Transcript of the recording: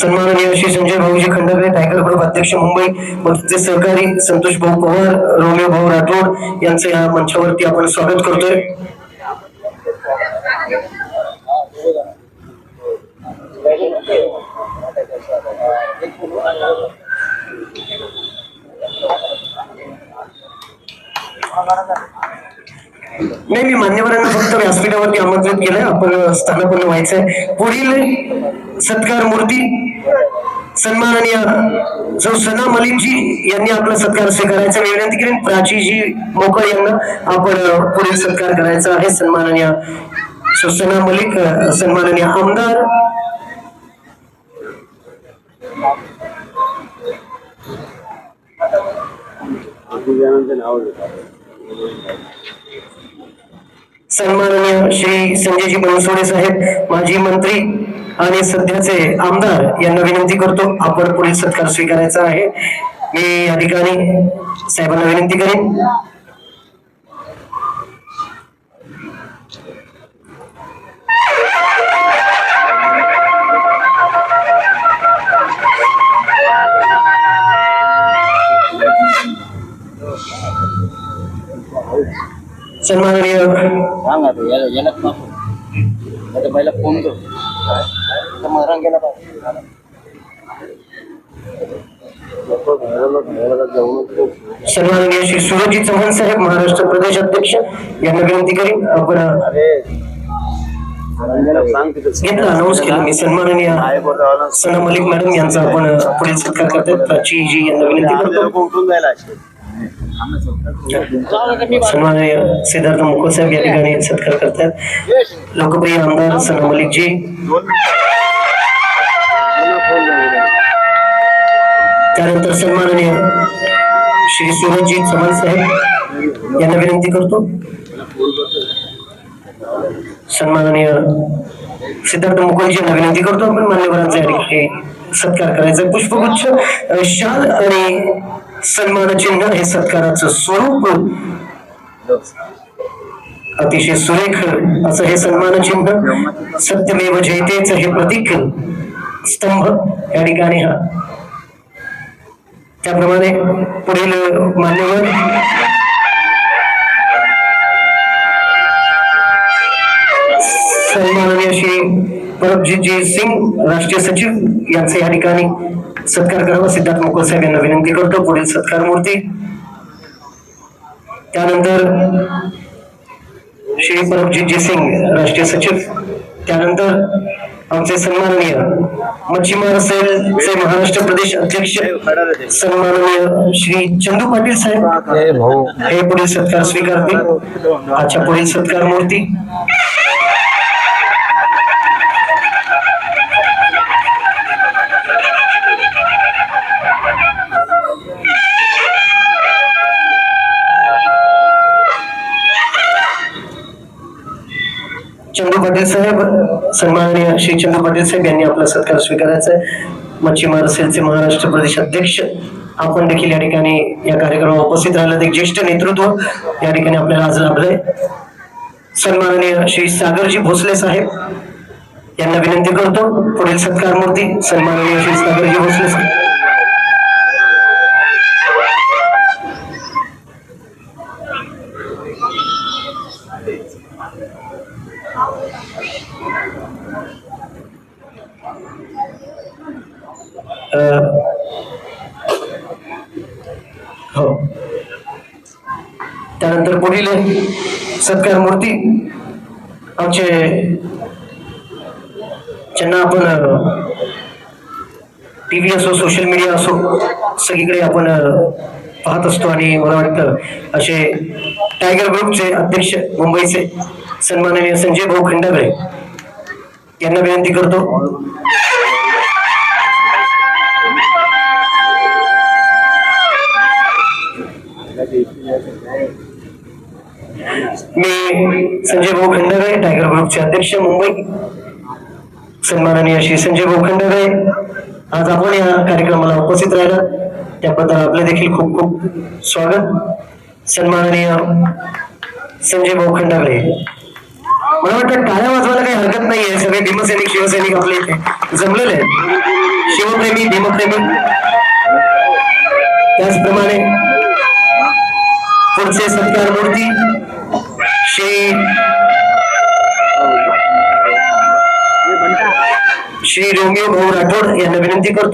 सन्माननीय श्री संजय भाऊजी Khandagale tiger group अध्यक्ष मुंबई व सहकारी संतोष भाऊ पवार रोमिओ भाऊ राठोड यांचं या मंचावरती आपण स्वागत करतोय. नाही मी मान्यवरांना फक्त व्यासपीठावरती आमंत्रित केलंय. आपण स्थानापन्न व्हायचंय. पुढील सत्कार मूर्ती सन्माननीय जो सना मलिकजी यांनी आपला सत्कार स्वीकारायचा मी विनंती करेन. प्राचीजी मोकळ यांना आपण पुढील सत्कार करायचा आहे. सन्माननीय सो सना मलिक सन्माननीय आमदार. सन्माननीय श्री संजयजी बनसोडे साहेब माजी मंत्री आणि सध्याचे आमदार यांना विनंती करतो आपण पुढील सत्कार स्वीकारायचा आहे. मी या ठिकाणी साहेबांना विनंती करेन. सन्माननीय सांग आता याला याला नको आता पहिला फोन कर. आता मरण गेला पाहिजे. सन्माननीय श्री सूरजजी चव्हाण साहेब महाराष्ट्र प्रदेश अध्यक्ष. यांना विनंती करीन आपण घेतला अनाऊन्स केला मी सन्माननीय सना मलिक मॅडम यांचा आपण पुढील सत्कार करतात प्राचीजी यांना विनंती करतो. सन्माननीय सिद्धार्थ मुखो साहेब या ठिकाणी सत्कार करतात. लोकप्रिय आमदार सना मलिकजी. त्यानंतर सन्माननीय श्री सूरजजी चव्हाण साहेब यांना विनंती करतो. सन्माननीय सिद्धार्थ मुखर्जी यांना विनंती करतो. आपण मान्यवरांचा सत्कार करायचा. पुष्पगुच्छ शाल आणि सन्मान चिन्ह हे सत्काराचं स्वरूप अतिशय सुरेख असं हे सन्मान चिन्ह सत्यमेव जयतेच हे प्रतीक स्तंभ या ठिकाणी हा. त्याप्रमाणे पुढील मान्यवर परमजीतजी सिंग राष्ट्रीय सचिव यांचे या ठिकाणी सत्कार करावा सिद्धार्थ मुकुल साहेब यांना विनंती करतो. पुढील सत्कार मूर्ती. त्यानंतर श्री परमजीतजी सिंग राष्ट्रीय सचिव. त्यानंतर आमचे सन्माननीय मच्छीमार सेलचे महाराष्ट्र प्रदेश अध्यक्ष सन्माननीय श्री चंदू पाटील साहेब. हे पुढील सत्कार स्वीकारतील. आजच्या पुढील सत्कार मूर्ती. चंदू पाटील साहेब सन्माननीय श्री चंदू पाटील साहेब यांनी आपला सत्कार स्वीकारायचा आहे. मच्छीमार सेलचे महाराष्ट्र प्रदेश अध्यक्ष आपण देखील या ठिकाणी या कार्यक्रमाला उपस्थित राहिलं एक ज्येष्ठ नेतृत्व या ठिकाणी आपल्याला आज लाभलंय. सन्माननीय श्री सागरजी भोसले साहेब यांना विनंती करतो. पुढील सत्कार मूर्ती सन्माननीय श्री सागरजी भोसले साहेब. हो. त्यानंतर पुढील सत्कार मूर्ती. आमचे ज्यांना आपण टी व्ही असो सोशल मीडिया असो सगळीकडे आपण पाहत असतो आणि मला वाटतं असे टायगर ग्रुपचे अध्यक्ष मुंबईचे सन्माननीय संजय भाऊ खंडागळे यांना विनंती करतो. संजय भाऊ खंडगळे टायगर ग्रुपचे अध्यक्ष मुंबई. सन्माननीय श्री संजय भाऊ खंडगळे आज आपण या कार्यक्रमाला उपस्थित राहिला. त्याबद्दल आपले देखील खूप खूप स्वागत. सन्माननीय संजय भाऊ खंडगळे मला वाटतं टाळ्या वाजवायला काही हरकत नाहीये. सगळे भीमसैनिक शिवसैनिक आपले इथे जमलेले आहेत. शिवप्रेमी भीमप्रेमी. त्याचप्रमाणे पुढचे सत्कार मूर्ती श्री श्री रोमिओ भाऊ राठोड यांना विनंती करतो